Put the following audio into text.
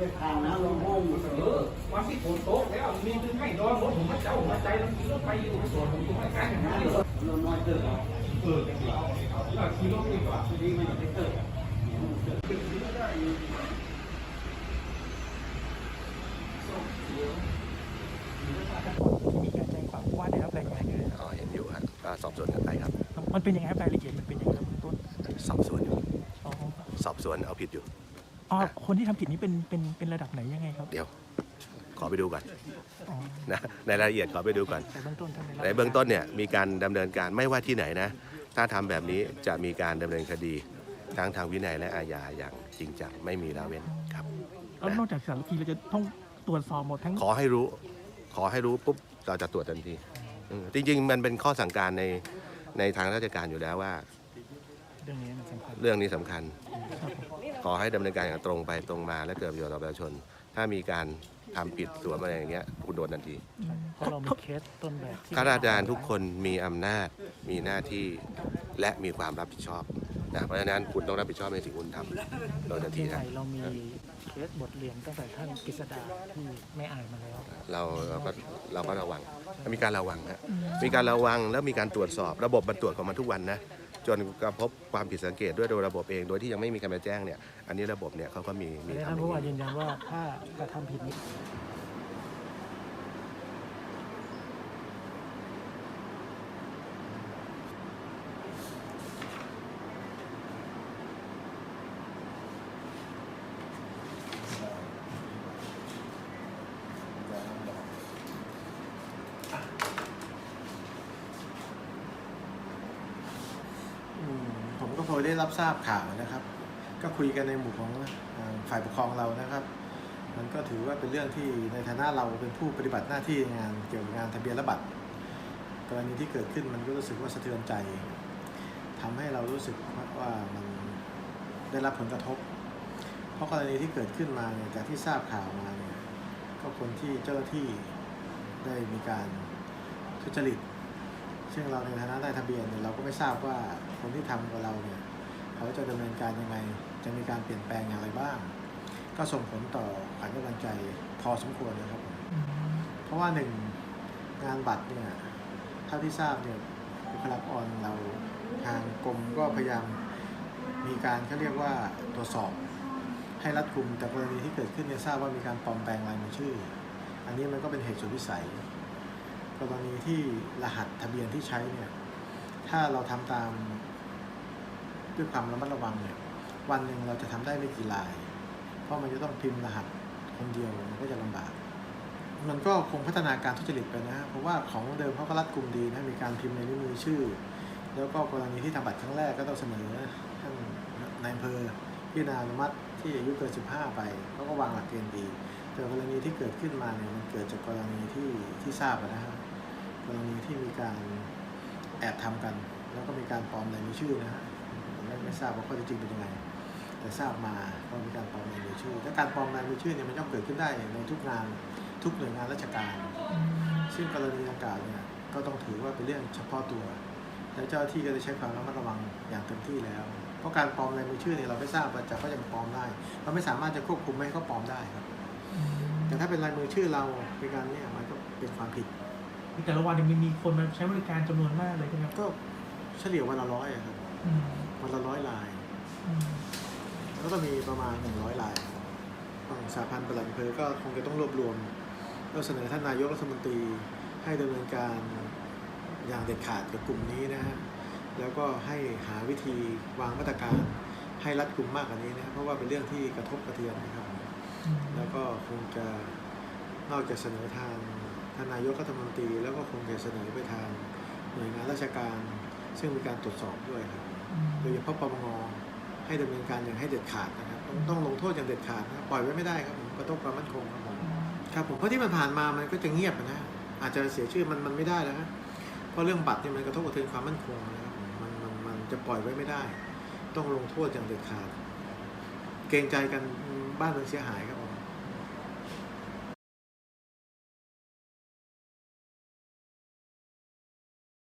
จะทางนะลงห้องเออวันที่ฝนตกแล้วมีคือไม่นอนรถผมมาเจ้ามาใจแล้วขี่รถไปอยู่สวนผมอยู่ใกล้ๆอย่างนั้นเลยเราน้อยเกินเออจะเอาเอาขี่รถดีกว่าดีมันจะเกิดมีการแจ้งความว่าได้รับรายงานคืออ๋อเห็นอยู่ครับก็สอบสวนกันไปครับ มันเป็นยังไงครับรายละเอียดมันเป็นยังไงครับเบื้องต้นสอบสวนอยู่อ๋อสอบสวนเอาผิดอยู่ อ๋อคนที่ทำผิดนี้เป็นเป็นเป็นระดับไหนยังไงครับเดี๋ยว ขอไปดูก่อนอ๋อนะในรายละเอียดขอไปดูก่อน แต่เบื้องต้นท่านได้รับในเบื้องต้นเนี่ยมีการดำเนินการไม่ว่าที่ไหนนะ ถ้าทำแบบนี้จะมีการดำเนินคดีทั้งทางวินัยและอาญาอย่างจริงจังไม่มีละเว้นครับ แล้วนอกจากสารพีเราจะต้องตรวจสอบหมดทั้ง ขอให้รู้ ขอให้รู้ปุ๊บเราจะตรวจทันทีอืมจริง ๆ มันเป็นข้อสั่งการในในทางราชการอยู่แล้วว่า เรื่องนี้มันสำคัญเรื่องนี้สำคัญ ครับผม ขอให้ดำเนินการอย่างตรงไปตรงมาและเกิดประโยชน์ต่อประชาชน ถ้ามีการทำผิดสวมอะไรอย่างเงี้ยคุณโดนทันที เพราะเรามีเคสต้นแบบที่ ข้าราชการทุกคนมีอำนาจ มีหน้าที่ และมีความรับผิดชอบนะ เพราะฉะนั้นคุณต้องรับผิดชอบในสิ่งที่คุณทำโดยทันทีที่ไหนนะเรามีเคสบทเรียนตั้งแต่ท่านกฤษดาที่ไม่อายมาแล้ว เราเราก็เราก็ระวัง มีการระวังฮะมีการระวังแล้วมีการตรวจสอบ ระบบมันตรวจของมันทุกวันนะจ นกระพบความผิดสังเกตด้วยโดยระบบเอง โดยที่ยังไม่มีใครมาแจ้งเนี่ยอันนี้ระบบเนี่ยเขาก็มีมีได้ทำท่านอย่าผู้งว่านี้ยืนยันว่าถ้ากระทำผิดนี้ อืม พอได้รับทราบข่าวนะครับ ก็คุยกันในหมู่ของฝ่ายปกครองเรานะครับ มันก็ถือว่าเป็นเรื่องที่ในฐานะเราเป็นผู้ปฏิบัติหน้าที่งานเกี่ยวกับงานทะเบียนและบัตรกรณีที่เกิดขึ้นมันก็รู้สึกว่าสะเทือนใจทำให้เรารู้สึกว่ามันได้รับผลกระทบ เพราะกรณีที่เกิดขึ้นมาเนี่ยจากที่ทราบข่าวมาเนี่ยก็คนที่เจ้าหน้าที่ได้มีการทุจริต ซึ่งเราในฐานะได้ทะเบียนเนี่ยเราก็ไม่ทราบว่าคนที่ทำกับเราเนี่ยเขาจะดำเนินการยังไง จะมีการเปลี่ยนแปลงอย่างไรบ้าง ก็ส่งผลต่อขวัญกำลังใจพอสมควรนะครับผมเพราะว่าหนึ่งงานบัตรเนี่ยเท่าที่ทราบเนี่ยบุคลากรเราทางกรมก็พยายามมีการเขาเรียกว่าตรวจสอบให้รัดกุมแต่กรณีที่เกิดขึ้นเนี่ยทราบว่ามีการปลอมแปลงลายมือชื่อ อันนี้มันก็เป็นเหตุสุดวิสัย กรณีที่รหัสทะเบียนที่ใช้เนี่ย ถ้าเราทำตามด้วยความระมัดระวังเนี่ย วันหนึ่งเราจะทำได้ไม่กี่ลาย เพราะมันจะต้องพิมพ์รหัสคนเดียวมันก็จะลำบาก มันก็คงพัฒนาการทุจริตไปนะ เพราะว่าของเดิมเขาก็รัดกุมดีนะ มีการพิมพ์ในนิ้วมือชื่อ แล้วก็กรณีที่ทำบัตรครั้งแรกก็ต้องเสนอท่านนายอำเภอพิจารณาอนุมัติที่อายุเกิน 15 ไปเขาก็วางหลักเกณฑ์ดี แต่กรณีที่เกิดขึ้นมาเนี่ยมันเกิดจากกรณีที่ที่ทราบอะนะฮะกรณีที่มีการแอบทำกัน แล้วก็มีการปลอมลายมือชื่อนะฮะไม่ไม่ทราบว่าข้อเท็จจริงเป็นยังไงแต่ทราบมาว่ามีการปลอมลายมือชื่อและการปลอมลายมือชื่อเนี่ยมันย่อมเกิดขึ้นได้ในทุกงานทุกหน่วยงานราชการ ซึ่งกรณีดังกล่าวเนี่ยก็ต้องถือว่าเป็นเรื่องเฉพาะตัวแล้วเจ้าที่ก็ได้ใช้ความระมัดระวังอย่างเต็มที่แล้ว เพราะการปลอมลายมือชื่อเนี่ยเราไม่ทราบว่าจะเขาจะปลอมได้ เราไม่สามารถจะควบคุมไม่ให้เขาปลอมได้ครับ แต่ถ้าเป็นลายมือชื่อเราเป็นการเนี่ยมันก็เป็นความผิด แต่ละวันเนี่ยมีมีคนมาใช้บริการจำนวนมากเลยใช่ไหมครับก็เฉลี่ยวันละร้อยอะครับอืมวันละร้อยลาย อืมแล้วก็มีประมาณหนึ่งร้อยลายฝั่งสาพันธ์ประหลัดอำเภอก็คงจะต้องรวบรวมแล้วเสนอท่านนายกรัฐมนตรีให้ดำเนินการอย่างเด็ดขาดกับกลุ่มนี้นะฮะ แล้วก็ให้หาวิธีวางมาตรการให้รัดกุมมากกว่านี้นะเพราะว่าเป็นเรื่องที่กระทบกระเทือนนะครับอืม แล้วก็คงจะนอกจากเสนอทางท่านนายกรัฐมนตรีแล้วก็คงจะเสนอไปทางหน่วยงานราชการ ซึ่งมีการตรวจสอบด้วยครับอืมโดยเฉพาะปปงให้ดำเนินการอย่างให้เด็ดขาดนะครับ ต้องต้องลงโทษอย่างเด็ดขาดนะครับปล่อยไว้ไม่ได้ครับผมกระทบความมั่นคงครับผมครับผมเพราะที่มันผ่านมามันก็จะเงียบนะอาจจะเสียชื่อมันมันไม่ได้แล้วครับเพราะเรื่องบัตรเนี่ยมันกระทบกระเทือนความมั่นคงนะครับผมมันมันมันจะปล่อยไว้ไม่ได้ ต้องลงโทษอย่างเด็ดขาด เกรงใจกันบ้านเมืองเสียหายครับ